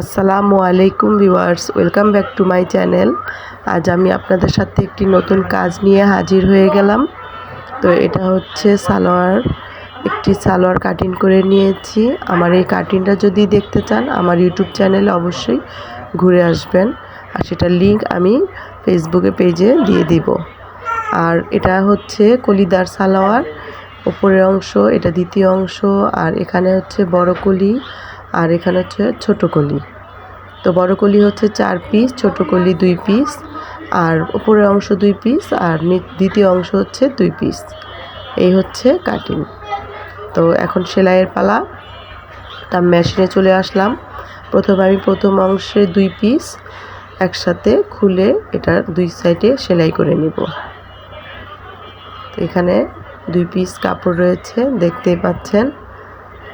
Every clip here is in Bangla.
আসসালামু আলাইকুম viewers, welcome back to my channel. আজ আমি আপনাদের সাথে একটি নতুন কাজ নিয়ে হাজির হয়ে গেলাম। তো এটা হচ্ছে সালোয়ার, একটি সালোয়ার কাটিং করে নিয়েছি। আমার এই কাটিংটা যদি দেখতে চান, আমার ইউটিউব চ্যানেলে অবশ্যই ঘুরে আসবেন। আর সেটার লিঙ্ক আমি ফেসবুকে পেজে দিয়ে দিব। আর এটা হচ্ছে কলিদার সালোয়ার উপরের অংশ, এটা দ্বিতীয় অংশ, আর এখানে হচ্ছে বড় কলি। আর এখানে হচ্ছে ছোটো কলি। তো বড় কলি হচ্ছে চার পিস ছোট কলি দুই পিস আর উপরের অংশ দুই পিস আর দ্বিতীয় অংশ হচ্ছে দুই পিস এই হচ্ছে কাটিং তো এখন সেলাইয়ের পালা। তা মেশিনে চলে আসলাম। প্রথমে আমি প্রথম অংশে দুই পিস একসাথে খুলে এটা দুই সাইডে সেলাই করে নিব। এখানে দুই পিস কাপড় রয়েছে, দেখতেই পাচ্ছেন।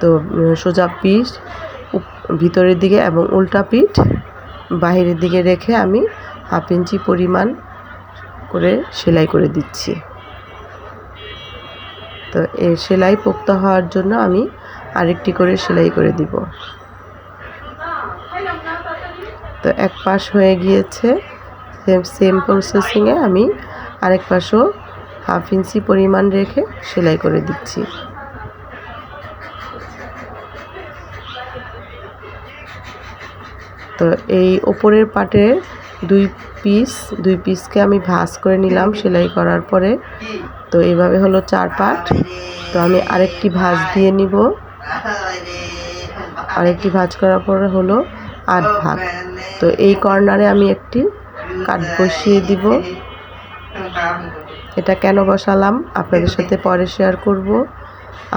তো সোজা পিস ভিতরের দিকে এবং উল্টা পিঠ বাহিরের দিকে রেখে আমি হাফ ইঞ্চি পরিমাণ করে সেলাই করে দিচ্ছি। তো এই সেলাই পোক্ত হওয়ার জন্য আমি আরেকটি করে সেলাই করে দিব। তো এক পাশ হয়ে গিয়েছে সেম সেম প্রসেসিংয়ে আমি আরেক পাশও হাফ ইঞ্চি পরিমাণ রেখে সেলাই করে দিচ্ছি। তো এই ওপরের পাটে দুই পিস দুই পিসকে আমি ভাঁজ করে নিলাম সেলাই করার পরে। তো এইভাবে হলো চার পাট। তো আমি আরেকটি ভাঁজ দিয়ে নিব। আরেকটি ভাঁজ করার পরে হলো আট ভাগ। তো এই কর্নারে আমি একটি কাট বসিয়ে দিব। এটা কেন বসালাম আপনাদের সাথে পরে শেয়ার করব।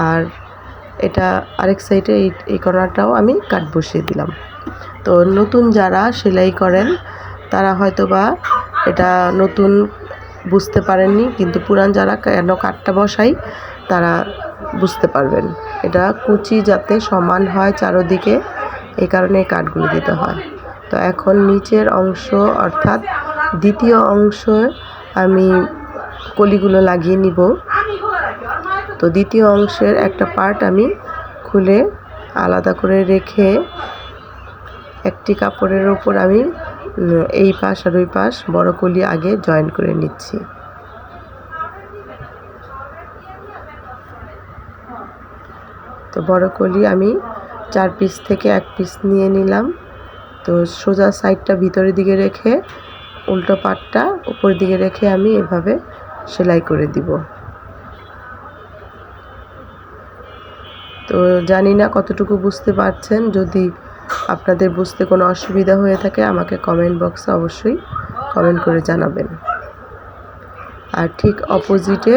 আর এটা আরেক সাইডে এই এই কর্নারটাও আমি কাট বসিয়ে দিলাম। তো নতুন যারা সেলাই করেন, তারা হয়তো বা এটা নতুন বুঝতে পারেননি, কিন্তু পুরান যারা কেন কাঠটা বসাই, তারা বুঝতে পারবেন। এটা কুচি যাতে সমান হয় চারোদিকে এই কারণে এই কাঠগুলো দিতে হয়। তো এখন নিচের অংশ, অর্থাৎ দ্বিতীয় অংশ আমি কলিগুলো লাগিয়ে নিব। তো দ্বিতীয় অংশের একটা পার্ট আমি খুলে আলাদা করে রেখে একটি কাপড়ের ওপর আমি, এই পাশ আর ওই পাশ বড় কলি আগে জয়েন করে নিচ্ছি। তো বড় কলি আমি চার পিস থেকে এক পিস নিয়ে নিলাম। তো সোজা সাইডটা ভিতরের দিকে রেখে, উল্টো পাটটা উপর দিকে রেখে আমি এভাবে সেলাই করে দিব। তো জানি না কতটুকু বুঝতে পারছেন, যদি আপনাদের বুঝতে কোনো অসুবিধা হয়ে থাকে, আমাকে কমেন্ট বক্সে অবশ্যই কমেন্ট করে জানাবেন। আর ঠিক অপোজিটে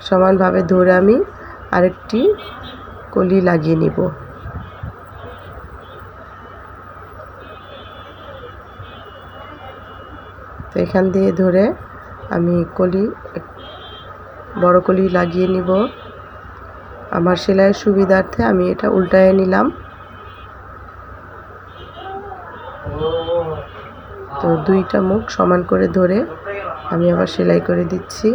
সমানভাবে ধরে আমি আরেকটি কলি লাগিয়ে নিব। তো এখান দিয়ে ধরে আমি কলি, বড় কলি লাগিয়ে নিব। আমার সেলাইয়ের সুবিধার্থে আমি এটা উল্টায় নিলাম। তো দুইটা মুখ সমান করে ধরে আমি আবার সেলাই করে দিচ্ছি।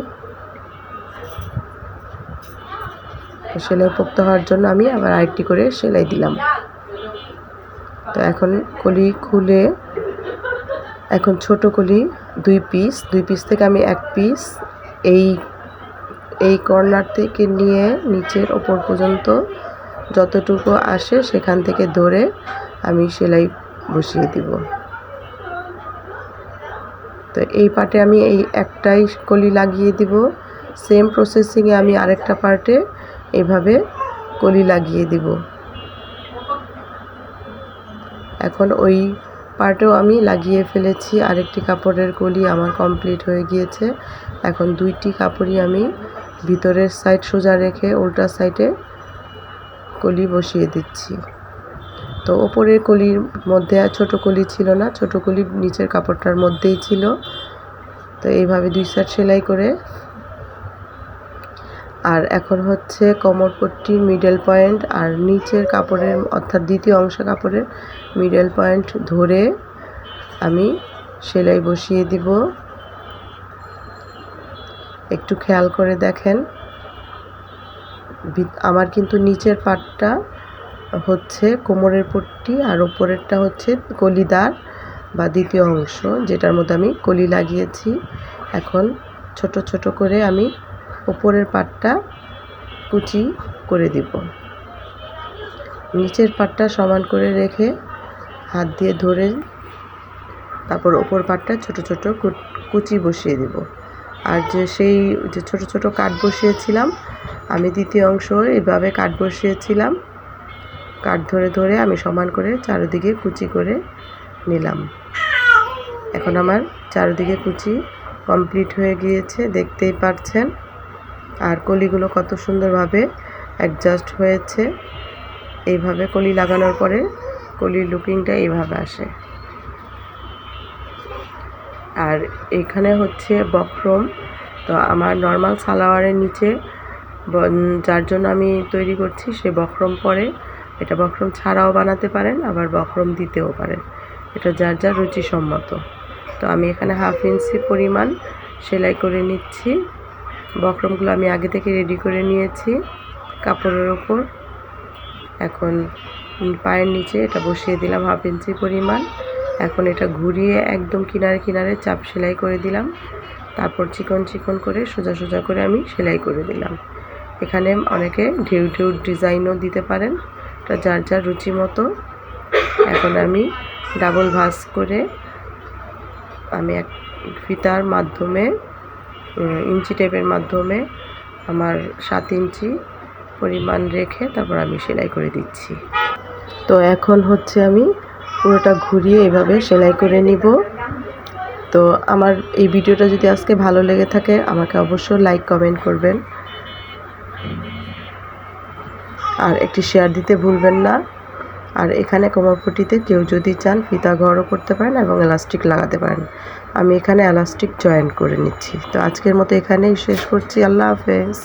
সেলাই পোক্ত হওয়ার জন্য আমি আবার আরেকটি করে সেলাই দিলাম। তো এখন কলি খুলে এখন ছোট কলি দুই পিস দুই পিস থেকে আমি এক পিস এই এই কর্নার থেকে নিয়ে নিচের ওপর পর্যন্ত যতটুকু আসে সেখান থেকে ধরে আমি সেলাই বসিয়ে দিব। তো এই পার্টে আমি এই একটাই কলি লাগিয়ে দিব। সেম প্রসেসিংয়ে আমি আরেকটা পার্টে এভাবে কলি লাগিয়ে দিব। এখন ওই পার্টেও আমি লাগিয়ে ফেলেছি। আরেকটি কাপড়ের কলি আমার কমপ্লিট হয়ে গিয়েছে। এখন দুইটি কাপড়ই আমি ভিতরের সাইড সোজা রেখে উল্টা সাইডে কলি বসিয়ে দিচ্ছি। তো ওপরের কলির মধ্যে ছোট কলি ছিল না, ছোট কলি নিচের কাপড়টার মধ্যেই ছিল। তো এইভাবে দুই সাইড সেলাই করে। আর এখন হচ্ছে কোমর পট্টির মিডল পয়েন্ট আর নিচের কাপড়ের, অর্থাৎ দ্বিতীয় অংশ কাপড়ের মিডল পয়েন্ট ধরে আমি সেলাই বসিয়ে দিব। একটু খেয়াল করে দেখেন। আমার কিন্তু নিচের পাটটা হচ্ছে কোমরের পট্টি আর ওপরেরটা হচ্ছে কলিদার বা দ্বিতীয় অংশ, যেটার মধ্যে আমি কলি লাগিয়েছি। এখন ছোট ছোট করে আমি ওপরের পাটটা কুচি করে দিব। নিচের পাটটা সমান করে রেখে হাত দিয়ে ধরে তারপর ওপর পাটটা ছোট ছোট কুচি বসিয়ে দিব। আর যে সেই, যে ছোট ছোট কাঠ বসিয়েছিলাম, আমি দ্বিতীয় অংশ এভাবে কাঠ বসিয়েছিলাম। কাঠ ধরে ধরে আমি সমান করে চারিদিকে কুচি করে নিলাম। এখন আমার চারিদিকে কুচি কমপ্লিট হয়ে গিয়েছে, দেখতেই পারছেন। আর কলিগুলো কত সুন্দরভাবে অ্যাডজাস্ট হয়েছে। এইভাবে কলি লাগানোর পরে কলির লুকিংটা এইভাবে আসে। আর এখানে হচ্ছে বক্রম। তো আমার নর্মাল সালোয়ারের নিচে, যার জন্য আমি তৈরি করছি সে বক্রম পরে এটা বক্রম ছাড়াও বানাতে পারেন, আবার বক্রম দিতেও পারেন। এটা যার যার রুচিসম্মত। তো আমি এখানে হাফ ইঞ্চি পরিমাণ সেলাই করে নিচ্ছি। বক্রমগুলো আমি আগে থেকে রেডি করে নিয়েছি কাপড়ের ওপর। এখন পায়ের নিচে এটা বসিয়ে দিলাম হাফ ইঞ্চি পরিমাণ। এখন এটা ঘুরিয়ে একদম কিনারে কিনারে চাপ সেলাই করে দিলাম। তারপর চিকন চিকন করে সোজা সোজা করে আমি সেলাই করে দিলাম। এখানে অনেকে ঢেউ ঢেউ ডিজাইনও দিতে পারেন। এটা যার যার রুচি মতো। এখন আমি ডাবল ভাস করে আমি এক ফিতার মাধ্যমে ইঞ্চি টেপের মাধ্যমে আমার সাত ইঞ্চি পরিমাণ রেখে তারপর আমি সেলাই করে দিচ্ছি। তো এখন হচ্ছে আমি পুরোটা ঘুরিয়ে এভাবে সেলাই করে নিব। তো আমার এই ভিডিওটা যদি আজকে ভালো লেগে থাকে, আমাকে অবশ্যই লাইক কমেন্ট করবেন। আর একটি শেয়ার দিতে ভুলবেন না। আর এখানে কোমরপটিতে কেউ যদি চান ফিতা ঘরও করতে পারেন এবং এলাস্টিক লাগাতে পারেন। আমি এখানে এলাস্টিক জয়েন করে নিচ্ছি। তো আজকের মতো এখানেই শেষ করছি। আল্লাহ হাফেজ।